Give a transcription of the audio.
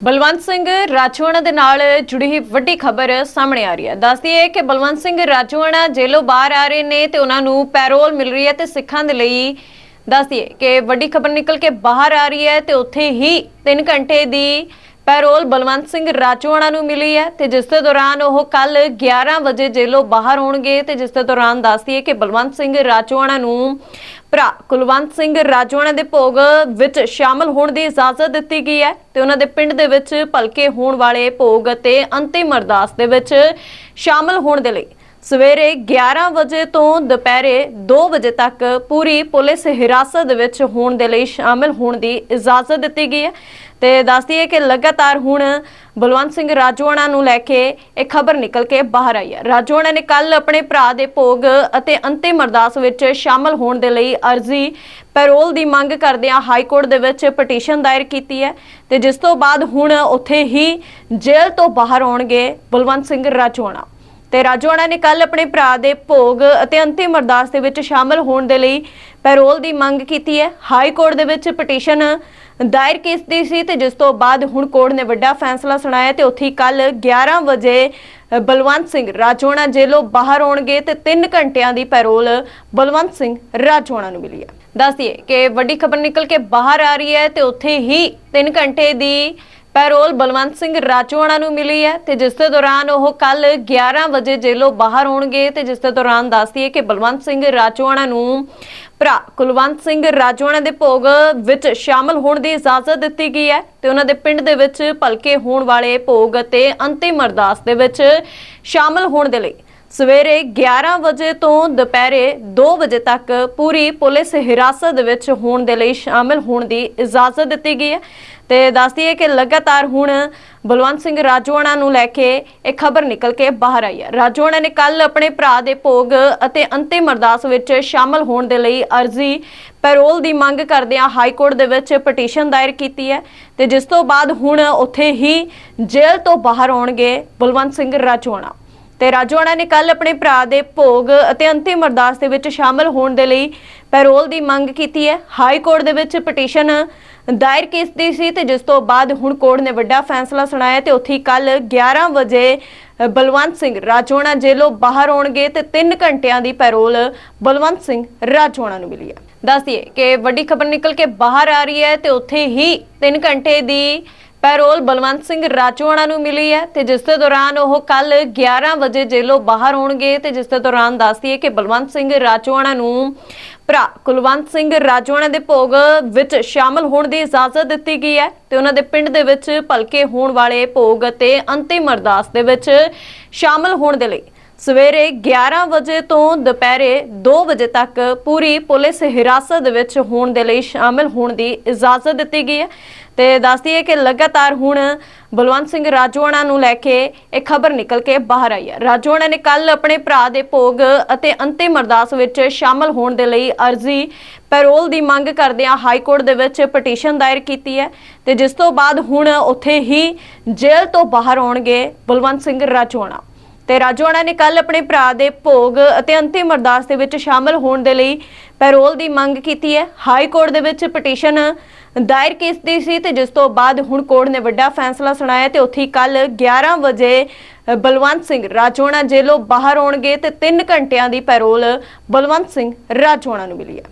ਬਲਵੰਤ ਸਿੰਘ ਰਾਜੋਆਣਾ ਦੇ ਨਾਲ ਜੁੜੀ ਹੋਈ ਵੱਡੀ ਖਬਰ ਸਾਹਮਣੇ ਆ ਰਹੀ ਹੈ। ਦੱਸਦੀ ਹੈ ਕਿ ਬਲਵੰਤ ਸਿੰਘ ਰਾਜੋਆਣਾ ਜੇਲੋਂ ਬਾਹਰ ਆ ਰਹੇ ਨੇ ਤੇ ਉਹਨਾਂ ਨੂੰ ਪੈਰੋਲ ਮਿਲ ਰਹੀ ਹੈ ਤੇ ਸਿੱਖਾਂ ਦੇ ਲਈ ਦੱਸਦੀ ਹੈ ਕਿ ਵੱਡੀ ਖਬਰ ਨਿਕਲ ਕੇ ਬਾਹਰ ਆ ਰਹੀ ਹੈ ਤੇ ਉੱਥੇ ਹੀ 3 ਘੰਟੇ ਦੀ ਪੈਰੋਲ ਬਲਵੰਤ ਸਿੰਘ ਰਾਜੋਆਣਾ ਨੂੰ ਮਿਲੀ ਹੈ ਤੇ ਜਿਸ ਦੇ ਦੌਰਾਨ ਉਹ ਕੱਲ 11 ਵਜੇ ਜੇਲ੍ਹੋਂ ਬਾਹਰ ਹੋਣਗੇ ਤੇ ਜਿਸ ਦੇ ਦੌਰਾਨ ਦੱਸਦੀ ਹੈ ਕਿ ਬਲਵੰਤ ਸਿੰਘ ਰਾਜੋਆਣਾ ਨੂੰ ਭਰਾ ਕੁਲਵੰਤ ਸਿੰਘ ਰਾਜੋਆਣਾ ਦੇ ਭੋਗ ਵਿੱਚ ਸ਼ਾਮਲ ਹੋਣ ਦੀ ਇਜਾਜ਼ਤ ਦਿੱਤੀ ਗਈ ਹੈ ਤੇ ਉਹਨਾਂ ਦੇ ਪਿੰਡ ਦੇ ਵਿੱਚ ਭਲਕੇ ਹੋਣ ਵਾਲੇ ਭੋਗ ਅਤੇ ਅੰਤਿਮ ਅਰਦਾਸ ਦੇ ਵਿੱਚ ਸ਼ਾਮਲ ਹੋਣ ਦੇ ਲਈ ਸਵੇਰੇ 11 ਵਜੇ ਤੋਂ ਦੁਪਹਿਰੇ 2 ਵਜੇ ਤੱਕ ਪੂਰੀ ਪੁਲਿਸ ਹਿਰਾਸਤ ਵਿੱਚ ਹੋਣ ਦੇ ਲਈ ਸ਼ਾਮਲ ਹੋਣ ਦੀ ਇਜਾਜ਼ਤ ਦਿੱਤੀ ਗਈ ਹੈ। ਤੇ ਦੱਸਦੀ ਹੈ ਕਿ ਲਗਾਤਾਰ ਹੁਣ ਬਲਵੰਤ ਸਿੰਘ ਰਾਜੋਆਣਾ ਨੂੰ ਲੈ ਕੇ ਇਹ ਖਬਰ ਨਿਕਲ ਕੇ ਬਾਹਰ ਆਈ ਹੈ। ਰਾਜੋਆਣਾ ਨੇ ਕੱਲ ਆਪਣੇ ਭਰਾ ਦੇ ਭੋਗ ਅਤੇ ਅੰਤਿਮ ਅਰਦਾਸ ਵਿੱਚ ਸ਼ਾਮਲ ਹੋਣ ਦੇ ਲਈ ਅਰਜ਼ੀ ਪੈਰੋਲ ਦੀ ਮੰਗ ਕਰਦਿਆਂ ਹਾਈ ਕੋਰਟ ਦੇ ਵਿੱਚ ਪਟੀਸ਼ਨ ਦਾਇਰ ਕੀਤੀ ਹੈ ਤੇ ਜਿਸ ਤੋਂ ਬਾਅਦ ਹੁਣ ਉੱਥੇ ਹੀ ਜੇਲ੍ਹ ਤੋਂ ਬਾਹਰ ਆਉਣਗੇ ਬਲਵੰਤ ਸਿੰਘ ਰਾਜੋਆਣਾ। ਤੇ ਰਾਜੋਆਣਾ ਨੇ ਕੱਲ ਆਪਣੇ ਭਰਾ ਦੇ ਭੋਗ ਅਤੇ ਅੰਤਿਮ ਅਰਦਾਸ ਦੇ ਵਿੱਚ ਸ਼ਾਮਲ ਹੋਣ ਦੇ ਲਈ ਪੈਰੋਲ ਦੀ ਮੰਗ ਕੀਤੀ ਹੈ। ਹਾਈ ਕੋਰਟ ਦੇ ਵਿੱਚ ਪਟੀਸ਼ਨ ਦਾਇਰ ਕੀਤੀ ਸੀ ਤੇ ਜਿਸ ਤੋਂ ਬਾਅਦ ਹੁਣ ਕੋਰਟ ਨੇ ਵੱਡਾ ਫੈਸਲਾ ਸੁਣਾਇਆ ਤੇ ਉੱਥੇ ਕੱਲ 11 ਵਜੇ ਬਲਵੰਤ ਸਿੰਘ ਰਾਜੋਆਣਾ ਜੇਲੋਂ ਬਾਹਰ ਆਉਣਗੇ ਤੇ 3 ਘੰਟਿਆਂ ਦੀ ਪੈਰੋਲ ਬਲਵੰਤ ਸਿੰਘ ਰਾਜੋਆਣਾ ਨੂੰ ਮਿਲੀ ਹੈ। ਦੱਸਦੀਏ ਕਿ ਵੱਡੀ ਖਬਰ ਨਿਕਲ ਕੇ ਬਾਹਰ ਆ ਰਹੀ ਹੈ ਤੇ ਉੱਥੇ ਹੀ 3 ਘੰਟੇ ਦੀ ਪੈਰੋਲ ਬਲਵੰਤ ਸਿੰਘ ਰਾਜੋਆਣਾ ਨੂੰ ਮਿਲੀ ਹੈ ਤੇ ਜਿਸ ਦੇ ਦੌਰਾਨ ਉਹ ਕੱਲ 11 ਵਜੇ ਜੇਲ੍ਹੋਂ ਬਾਹਰ ਹੋਣਗੇ ਤੇ ਜਿਸ ਦੇ ਦੌਰਾਨ ਦੱਸਦੀ ਹੈ ਕਿ ਬਲਵੰਤ ਸਿੰਘ ਰਾਜੋਆਣਾ ਨੂੰ ਭਰਾ ਕੁਲਵੰਤ ਸਿੰਘ ਰਾਜੋਆਣਾ ਦੇ ਭੋਗ ਵਿੱਚ ਸ਼ਾਮਲ ਹੋਣ ਦੀ ਇਜਾਜ਼ਤ ਦਿੱਤੀ ਗਈ ਹੈ ਤੇ ਉਹਨਾਂ ਦੇ ਪਿੰਡ ਦੇ ਵਿੱਚ ਭਲਕੇ ਹੋਣ ਵਾਲੇ ਭੋਗ ਅਤੇ ਅੰਤਿਮ ਅਰਦਾਸ ਦੇ ਵਿੱਚ ਸ਼ਾਮਲ ਹੋਣ ਦੇ ਲਈ ਸਵੇਰੇ 11 ਵਜੇ ਤੋਂ ਦੁਪਹਿਰੇ 2 ਵਜੇ ਤੱਕ ਪੂਰੀ ਪੁਲਿਸ ਹਿਰਾਸਤ ਵਿੱਚ ਹੋਣ ਦੇ ਲਈ ਸ਼ਾਮਿਲ ਹੋਣ ਦੀ ਇਜਾਜ਼ਤ ਦਿੱਤੀ ਗਈ ਹੈ। ਤੇ ਦੱਸਦੀ ਹੈ ਕਿ ਲਗਾਤਾਰ ਹੁਣ ਬਲਵੰਤ ਸਿੰਘ ਰਾਜੋਆਣਾ ਨੂੰ ਲੈ ਕੇ ਇਹ ਖਬਰ ਨਿਕਲ ਕੇ ਬਾਹਰ ਆਈ ਹੈ। ਰਾਜੋਆਣਾ ਨੇ ਕੱਲ ਆਪਣੇ ਭਰਾ ਦੇ ਭੋਗ ਅਤੇ ਅੰਤਿਮ ਅਰਦਾਸ ਵਿੱਚ ਸ਼ਾਮਲ ਹੋਣ ਦੇ ਲਈ ਅਰਜ਼ੀ, ਪੈਰੋਲ ਦੀ ਮੰਗ ਕਰਦਿਆਂ ਹਾਈ ਕੋਰਟ ਦੇ ਵਿੱਚ ਪਟੀਸ਼ਨ ਦਾਇਰ ਕੀਤੀ ਹੈ ਤੇ ਜਿਸ ਤੋਂ ਬਾਅਦ ਹੁਣ ਉੱਥੇ ਹੀ ਜੇਲ੍ਹ ਤੋਂ ਬਾਹਰ ਆਉਣਗੇ ਬਲਵੰਤ ਸਿੰਘ ਰਾਜੋਆਣਾ। ਤੇ ਰਾਜੋਆਣਾ ਨੇ ਕੱਲ ਆਪਣੇ ਭਰਾ ਦੇ ਭੋਗ ਅਤੇ ਅੰਤਿਮ ਅਰਦਾਸ ਦੇ ਵਿੱਚ ਸ਼ਾਮਲ ਹੋਣ ਦੇ ਲਈ ਪੈਰੋਲ ਦੀ ਮੰਗ ਕੀਤੀ ਹੈ। ਹਾਈ ਕੋਰਟ ਦੇ ਵਿੱਚ ਪਟੀਸ਼ਨ ਦਾਇਰ ਕੀਤੀ ਸੀ ਤੇ ਜਿਸ ਤੋਂ ਬਾਅਦ ਹੁਣ ਕੋਰਟ ਨੇ ਵੱਡਾ ਫੈਸਲਾ ਸੁਣਾਇਆ ਤੇ ਉੱਥੇ ਕੱਲ 11 ਵਜੇ ਬਲਵੰਤ ਸਿੰਘ ਰਾਜੋਆਣਾ ਜੇਲੋਂ ਬਾਹਰ ਆਉਣਗੇ ਤੇ 3 ਘੰਟਿਆਂ ਦੀ ਪੈਰੋਲ ਬਲਵੰਤ ਸਿੰਘ ਰਾਜੋਆਣਾ ਨੂੰ ਮਿਲੀ ਹੈ। ਦੱਸਦੀਏ ਕਿ ਵੱਡੀ ਖਬਰ ਨਿਕਲ ਕੇ ਬਾਹਰ ਆ ਰਹੀ ਹੈ ਤੇ ਉੱਥੇ ਹੀ 3 ਘੰਟੇ ਦੀ ਪੈਰੋਲ ਬਲਵੰਤ ਸਿੰਘ ਰਾਜੋਆਣਾ ਨੂੰ ਮਿਲੀ ਹੈ ਤੇ ਜਿਸ ਦੇ ਦੌਰਾਨ ਉਹ ਕੱਲ 11 ਵਜੇ ਜੇਲ੍ਹੋਂ ਬਾਹਰ ਹੋਣਗੇ ਤੇ ਜਿਸ ਦੇ ਦੌਰਾਨ ਦੱਸਦੀ ਹੈ ਕਿ ਬਲਵੰਤ ਸਿੰਘ ਰਾਜੋਆਣਾ ਨੂੰ ਭਰਾ ਕੁਲਵੰਤ ਸਿੰਘ ਰਾਜੋਆਣਾ ਦੇ ਭੋਗ ਵਿੱਚ ਸ਼ਾਮਲ ਹੋਣ ਦੀ ਇਜਾਜ਼ਤ ਦਿੱਤੀ ਗਈ ਹੈ ਤੇ ਉਹਨਾਂ ਦੇ ਪਿੰਡ ਦੇ ਵਿੱਚ ਭਲਕੇ ਹੋਣ ਵਾਲੇ ਭੋਗ ਅਤੇ ਅੰਤਿਮ ਅਰਦਾਸ ਦੇ ਵਿੱਚ ਸ਼ਾਮਲ ਹੋਣ ਦੇ ਲਈ ਸਵੇਰੇ 11 ਵਜੇ ਤੋਂ ਦੁਪਹਿਰੇ 2 ਵਜੇ ਤੱਕ ਪੂਰੀ ਪੁਲਿਸ ਹਿਰਾਸਤ ਵਿੱਚ ਹੋਣ ਦੇ ਲਈ ਸ਼ਾਮਲ ਹੋਣ ਦੀ ਇਜਾਜ਼ਤ ਦਿੱਤੀ ਗਈ ਹੈ। ਤੇ ਦੱਸਦੀ ਹੈ ਕਿ ਲਗਾਤਾਰ ਹੁਣ ਬਲਵੰਤ ਸਿੰਘ ਰਾਜੋਆਣਾ ਨੂੰ ਲੈ ਕੇ ਇਹ ਖਬਰ ਨਿਕਲ ਕੇ ਬਾਹਰ ਆਈ ਹੈ। ਰਾਜੋਆਣਾ ਨੇ ਕੱਲ ਆਪਣੇ ਭਰਾ ਦੇ ਭੋਗ ਅਤੇ ਅੰਤਿਮ ਅਰਦਾਸ ਵਿੱਚ ਸ਼ਾਮਲ ਹੋਣ ਦੇ ਲਈ ਅਰਜ਼ੀ, ਪੈਰੋਲ ਦੀ ਮੰਗ ਕਰਦਿਆਂ ਹਾਈ ਕੋਰਟ ਦੇ ਵਿੱਚ ਪਟੀਸ਼ਨ ਦਾਇਰ ਕੀਤੀ ਹੈ ਤੇ ਜਿਸ ਤੋਂ ਬਾਅਦ ਹੁਣ ਉੱਥੇ ਹੀ ਜੇਲ੍ਹ ਤੋਂ ਬਾਹਰ ਆਉਣਗੇ ਬਲਵੰਤ ਸਿੰਘ ਰਾਜੋਆਣਾ। ਤੇ ਰਾਜੋਆਣਾ ਨੇ ਕੱਲ ਆਪਣੇ ਭਰਾ ਦੇ ਭੋਗ ਅਤੇ ਅੰਤਿਮ ਅਰਦਾਸ ਦੇ ਵਿੱਚ ਸ਼ਾਮਲ ਹੋਣ ਦੇ ਲਈ ਪੈਰੋਲ ਦੀ ਮੰਗ ਕੀਤੀ ਹੈ। ਹਾਈ ਕੋਰਟ ਦੇ ਵਿੱਚ ਪਟੀਸ਼ਨ ਦਾਇਰ ਕੀਤੀ ਸੀ ਤੇ ਜਿਸ ਤੋਂ ਬਾਅਦ ਹੁਣ ਕੋਰਟ ਨੇ ਵੱਡਾ ਫੈਸਲਾ ਸੁਣਾਇਆ ਤੇ ਉੱਥੇ ਕੱਲ 11 ਵਜੇ ਬਲਵੰਤ ਸਿੰਘ ਰਾਜੋਣਾ ਜੇਲੋਂ ਬਾਹਰ ਆਉਣਗੇ ਤੇ 3 ਘੰਟਿਆਂ ਦੀ ਪੈਰੋਲ ਬਲਵੰਤ ਸਿੰਘ ਰਾਜੋਆਣਾ ਨੂੰ ਮਿਲੀ ਹੈ।